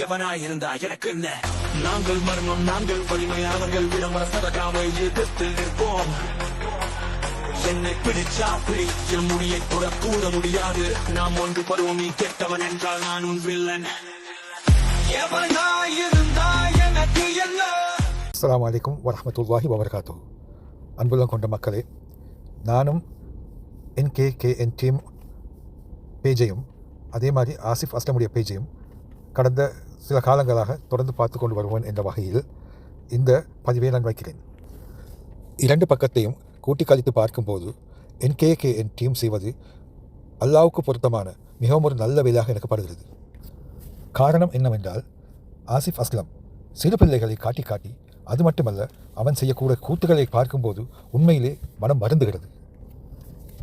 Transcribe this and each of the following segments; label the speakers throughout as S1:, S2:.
S1: எவனாயிருந்தா எனக்கு என்ன? நாங்கள் மர்மம் நாங்கள் வலிமை அவர்கள் விளம்பரத்தவகாவை எதிர்த்து நிற்போம். என்னை பிடிச்சா பிடி என் முடியை கூட கூற முடியாது. நாம் ஒன்று பருவம் நீ கெட்டவன் என்றால் நான் உன் வில்லன். எவனாயிருந்தா எனக்கு என்ன?
S2: அஸ்ஸலாமு அலைக்கும் வரஹ்மத்துல்லாஹி வபரகாத்து அன்புள்ளம் கொண்ட மக்களே நானும் என் டீம் பேஜையும் அதே மாதிரி ஆசிஃப் அஸ்லமுடைய பேஜையும் கடந்த சில காலங்களாக தொடர்ந்து பார்த்து கொண்டு வருவோம் என்ற வகையில் இந்த பதிவை நான் வைக்கிறேன். இரண்டு பக்கத்தையும் கூட்டி கழித்து பார்க்கும்போது என்கேகேஎன் டீம் செய்வது அல்லாவுக்கு பொருத்தமான மிகவும் ஒரு நல்ல வேலையாக எனக்கு படுகிறது காரணம் என்னவென்றால் ஆசிஃப் அஸ்லம் சிறு பிள்ளைகளை காட்டி காட்டி அது மட்டுமல்ல அவன் செய்யக்கூடிய கூத்துக்களை பார்க்கும்போது உண்மையிலே மனம் மருந்துகிறது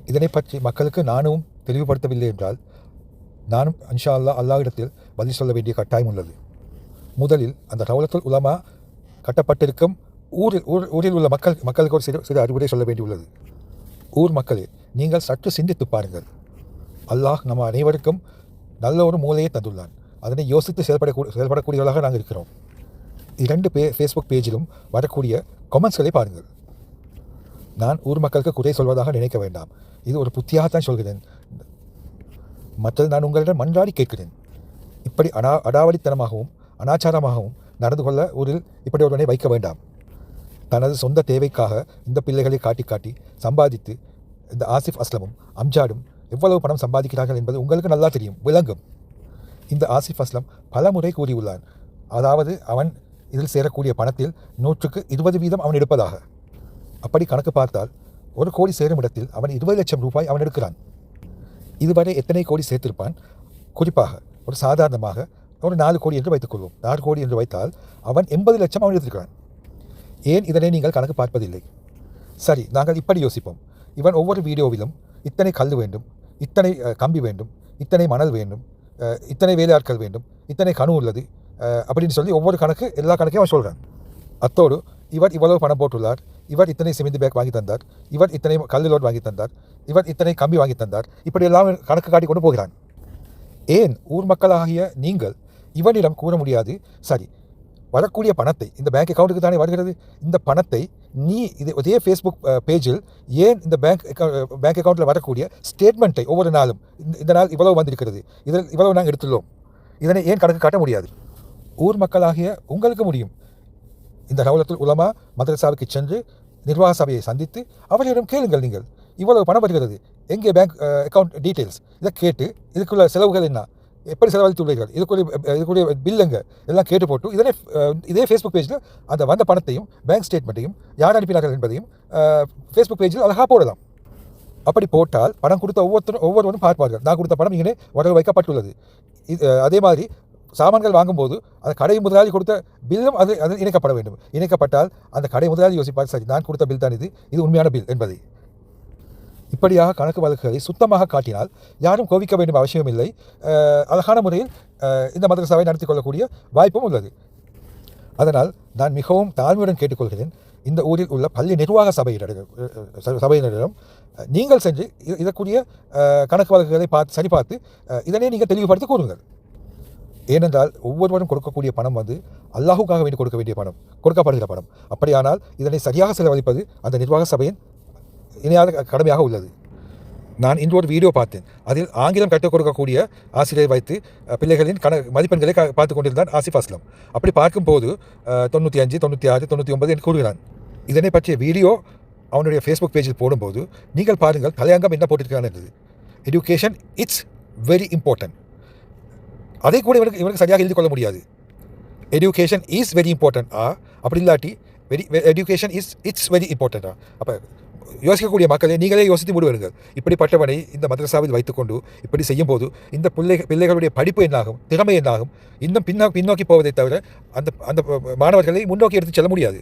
S2: இதனை பற்றி மக்களுக்கு நானும் தெளிவுபடுத்தவில்லை என்றால் நானும் அன்ஷா அல்லா அல்லாஹிடத்தில் பதில் சொல்ல வேண்டிய கட்டாயம் உள்ளது. முதலில் அந்த ரவுலத்துல் உலமா கட்டப்பட்டிருக்கும் ஊரில் ஊர் ஊரில் உள்ள மக்கள் மக்களுக்கு ஒரு சிறு சிறு அறிவுரை சொல்ல வேண்டியுள்ளது. ஊர் மக்களே நீங்கள் சற்று சிந்தித்து பாருங்கள். அல்லாஹ் நம்ம அனைவருக்கும் நல்ல ஒரு மூலையை தந்துள்ளான். அதனை யோசித்து செயல்படக்கூடிய செயல்படக்கூடியவர்களாக நாங்கள் இருக்கிறோம். இரண்டு பே ஃபேஸ்புக் பேஜிலும் வரக்கூடிய கமெண்ட்ஸ்களை பாருங்கள். நான் ஊர் மக்களுக்கு குறை சொல்வதாக நினைக்க வேண்டாம். இது ஒரு புத்தியாகத்தான் சொல்கிறேன். மற்றது நான் உங்களிடம் மன்றாடி கேட்கிறேன். இப்படி அனா அடாவடித்தனமாகவும் அனாச்சாரமாகவும் நடந்து கொள்ள ஊரில் இப்படி ஒருவனை வைக்க வேண்டாம். தனது சொந்த தேவைக்காக இந்த பிள்ளைகளை காட்டி காட்டி சம்பாதித்து இந்த ஆசிஃப் அஸ்லமும் அம்ஜாடும் எவ்வளவு பணம் சம்பாதிக்கிறார்கள் என்பது உங்களுக்கு நல்லா தெரியும். விளங்கும். இந்த ஆசிஃப் அஸ்லம் பல முறை கூறியுள்ளான். அதாவது அவன் இதில் சேரக்கூடிய பணத்தில் நூற்றுக்கு இருபது வீதம் அவன் எடுப்பதாக. அப்படி கணக்கு பார்த்தால் ஒரு கோடி சேரும் இடத்தில் அவன் இருபது லட்சம் ரூபாய் அவன் எடுக்கிறான். இதுவரை எத்தனை கோடி சேர்த்திருப்பான்? குறிப்பாக ஒரு சாதாரணமாக ஒரு நாலு கோடி என்று வைத்துக்கொள்வோம் நாலு கோடி என்று வைத்தால் அவன் எண்பது லட்சம் அவன் எடுத்திருக்கிறான். ஏன் இதனை நீங்கள் கணக்கு பார்ப்பதில்லை? சரி நாங்கள் இப்படி யோசிப்போம். இவன் ஒவ்வொரு வீடியோவிலும் இத்தனை கல் வேண்டும் இத்தனை கம்பி வேண்டும் இத்தனை மணல் வேண்டும் இத்தனை வேலையாட்கள் வேண்டும் இத்தனை கணு உள்ளது அப்படின்னு சொல்லி ஒவ்வொரு கணக்கு எல்லா கணக்கையும் அவன் சொல்கிறான் அத்தோடு இவர் இவ்வளவு பணம் போட்டுள்ளார் இவர் இத்தனை சிமெண்ட் பேக் வாங்கி தந்தார். இவர் இத்தனை கல் லோட் வாங்கி தந்தார். இவர் இத்தனை கம்பி வாங்கி தந்தார். இப்படியெல்லாம் கணக்கு காட்டி கொண்டு போகிறான். ஏன்? ஊர் மக்களாகிய நீங்கள் இவனிடம் கூற முடியாது. சரி வரக்கூடிய பணத்தை இந்த பேங்க் அக்கௌண்ட்டுக்கு தானே வருகிறது? இந்த பணத்தை நீ இது இதே ஃபேஸ்புக் பேஜில் ஏன் இந்த பேங்க் பேங்க் அக்கௌண்ட்டில் வரக்கூடிய ஸ்டேட்மெண்ட்டை ஒவ்வொரு நாளும் இந்த இந்த நாள் இவ்வளவு வந்திருக்கிறது. இதில் இவ்வளவு நாங்கள் எடுத்துள்ளோம். இதனை ஏன் கணக்கு காட்ட முடியாது? ஊர் மக்களாகிய உங்களுக்கு முடியும். இந்த ரவுலத்துல் உலமா மதரசாவுக்கு சென்று நிர்வாக சபையை சந்தித்து அவர்களிடம் கேளுங்கள் நீங்கள். இவ்வளவு பணம் வருகிறது. எங்கே பேங்க் அக்கவுண்ட் டீட்டெயில்ஸ் இதை கேட்டு இதுக்குள்ள செலவுகள் என்ன? எப்படி செலவழித்துள்ளீர்கள் இதுக்குரிய அஹ், இதுக்குரிய பில்லுங்க எல்லாம் கேட்டு போட்டு இதனே இதே ஃபேஸ்புக் பேஜில் அந்த வந்த பணத்தையும் பேங்க் ஸ்டேட்மெண்ட்டையும் யார் அனுப்பினார்கள் என்பதையும் ஃபேஸ்புக் பேஜில் அழகாக போடலாம். அப்படி போட்டால் பணம் கொடுத்த ஒவ்வொருத்தரும் ஒவ்வொருவரும் பார்ப்பார்கள். நான் கொடுத்த பணம் இங்கே வரவு வைக்கப்பட்டுள்ளது. இது அதே மாதிரி சாமான்கள் வாங்கும்போது அந்த கடை முதலாளி கொடுத்த பில்லும் அது அது இணைக்கப்பட வேண்டும். இணைக்கப்பட்டால் அந்த கடை முதலாளி யோசிப்பார் சரி நான் கொடுத்த பில் தான் இது இது உண்மையான பில் என்பதை. இப்படியாக கணக்கு வழக்குகளை சுத்தமாக காட்டினால் யாரும் கோவிக்க வேண்டும் அவசியம் இல்லை. அழகான முறையில் இந்த மதரசாவை நடத்தி கொள்ளக்கூடிய வாய்ப்பும் உள்ளது. அதனால் நான் மிகவும் தாழ்மையுடன் கேட்டுக்கொள்கிறேன். இந்த ஊரில் உள்ள பள்ளி நிர்வாக சபையினரிடம் சபையினரிடம் நீங்கள் சென்று இதற்குரிய கணக்கு வழக்குகளை பார்த்து சரிபார்த்து இதனை நீங்கள் தெளிவுபடுத்தி கூறுங்கள். ஏனென்றால் ஒவ்வொருவரும் கொடுக்கக்கூடிய பணம் வந்து அல்லாஹுக்காக வேண்டி கொடுக்க வேண்டிய பணம் கொடுக்கப்படுகிற பணம். அப்படியானால் இதனை சரியாக செலவழிப்பது அந்த நிர்வாக சபையின் இணையாத கடமையாக உள்ளது. நான் இன்று ஒரு வீடியோ பார்த்தேன். அதில் ஆங்கிலம் கற்றுக் கொடுக்கக்கூடிய ஆசிரியரை வைத்து பிள்ளைகளின் கண மதிப்பெண்களை க- பார்த்து கொண்டிருந்தான் ஆசிஃப் அஸ்லம். அப்படி பார்க்கும்போது தொண்ணூற்றி அஞ்சு தொண்ணூற்றி ஆறு தொண்ணூற்றி ஒன்பது என்று கூறுகிறான். இதனை பற்றிய வீடியோ அவனுடைய ஃபேஸ்புக் பேஜில் போடும்போது நீங்கள் பாருங்கள் தலையங்கம் என்ன போட்டிருக்கிறான் என்றது. எஜுகேஷன் இட்ஸ் வெரி இம்பார்ட்டன்ட் அதை கூட இவனுக்கு இவனுக்கு சரியாக எழுதி கொள்ள முடியாது. எஜுகேஷன் இஸ் வெரி இம்பார்ட்டண்ட்டா அப்படி இல்லாட்டி very education is it's very இம்பார்ட்டண்ட்டா அப்போ யோசிக்கக்கூடிய மக்களை நீங்களே யோசித்து முடிவெடுங்கள் இப்படிப்பட்டவனை இந்த மதரசாவில் வைத்துக்கொண்டு இப்படி செய்யும் போது இந்த பிள்ளை பிள்ளைகளுடைய படிப்பு என்னாகும் திறமை என்னாகும் இன்னும் பின்னோ பின்னோக்கி போவதை தவிர அந்த அந்த மாணவர்களை முன்னோக்கி எடுத்து செல்ல முடியாது.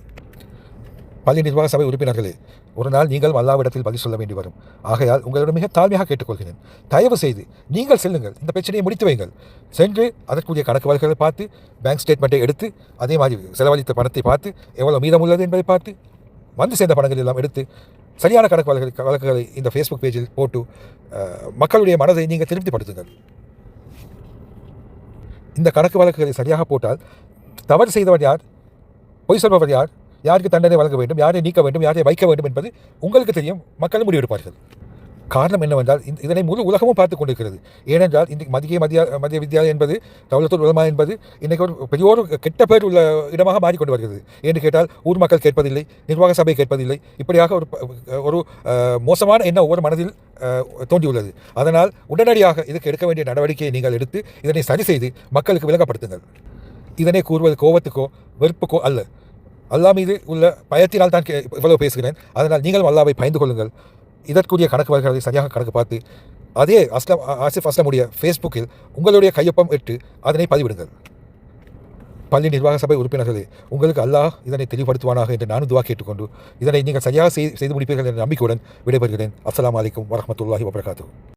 S2: பள்ளி நிர்வாக சபை உறுப்பினர்களே ஒரு நாள் நீங்கள் அல்லாவிடத்தில் பதில் சொல்ல வேண்டி வரும். ஆகையால் உங்களிடம் மிக தாழ்மையாக கேட்டுக்கொள்கிறேன். தயவு செய்து நீங்கள் செல்லுங்கள். இந்த பிரச்சனையை முடித்து வைங்கள் சென்று அதற்குரிய கணக்கு வழக்குகளை பார்த்து பேங்க் ஸ்டேட்மெண்ட்டை எடுத்து அதே மாதிரி செலவழித்த பணத்தை பார்த்து எவ்வளவு மீதம் உள்ளது என்பதை பார்த்து வந்து சேர்ந்த பணங்கள் எல்லாம் எடுத்து சரியான கணக்கு வழக்கு வழக்குகளை இந்த ஃபேஸ்புக் பேஜில் போட்டு மக்களுடைய மனதை நீங்கள் திருப்திப்படுத்துங்கள். இந்த கணக்கு வழக்குகளை சரியாக போட்டால் தவறு செய்தவர் யார்? பொய் சொல்பவர் யார்? யாருக்கு தண்டனை வழங்க வேண்டும் யாரை நீக்க வேண்டும் யாரை வைக்க வேண்டும் என்பது உங்களுக்கு தெரியும். மக்களும் முடிவெடுப்பார்கள். காரணம் என்னவென்றால் இதனை முழு உலகமும் பார்த்து கொண்டிருக்கிறது. ஏனென்றால் இன்றைக்கு மதிய மதிய மதிய வித்யாலயம் என்பது தௌலத்தூர் உலமா என்பது இன்றைக்கு ஒரு பெரிய ஒரு கெட்ட பேர் உள்ள இடமாக மாறிக்கொண்டு வருகிறது. என்று கேட்டால் ஊர் மக்கள் கேட்பதில்லை நிர்வாக சபை கேட்பதில்லை. இப்படியாக ஒரு ஒரு மோசமான எண்ணம் ஒவ்வொரு மனதில் தோன்றியுள்ளது. அதனால் உடனடியாக இதுக்கு எடுக்க வேண்டிய நடவடிக்கையை நீங்கள் எடுத்து இதனை சரி செய்து மக்களுக்கு விளங்கப்படுத்துங்கள். இதனை கூறுவது கோபத்துக்கோ வெறுப்புக்கோ அல்ல. அல்லாஹ் மீது உள்ள பயத்தினால் தான் கே- இவ்வளவு பேசுகிறேன். அதனால் நீங்களும் அல்லாவை பயந்து கொள்ளுங்கள். இதற்குரிய கணக்கு வருகிறதை சரியாக கணக்கு பார்த்து அதே அஸ்லாம் ஆசிஃப் அஸ்லமுடைய ஃபேஸ்புக்கில் உங்களுடைய கையொப்பம் இட்டு அதனை பதிவிடுங்கள். பள்ளி நிர்வாக சபை உறுப்பினர்களே உங்களுக்கு அல்லாஹ் இதனை தெளிவுபடுத்துவானாக என்று நானும் துவா கேட்டுக்கொண்டு இதனை நீங்கள் சரியாக செய்து முடிப்பீர்கள் என்ற நம்பிக்கையுடன் விடைபெறுகிறேன். அஸ்லாம் அலைக்கும் வரமத்துல்லாஹி வபரகாத்து